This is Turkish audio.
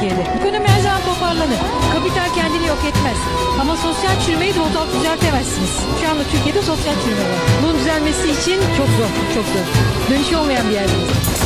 Türkiye'de. Ekonomi her zaman toparlanır. Kapital kendini yok etmez. Ama sosyal çürümeyi de ortalık düzeltemezsiniz. Şu anda Türkiye'de sosyal çürüme var. Bunun düzelmesi için çok zor, çok zor. Dönüşü olmayan bir yerdeyiz.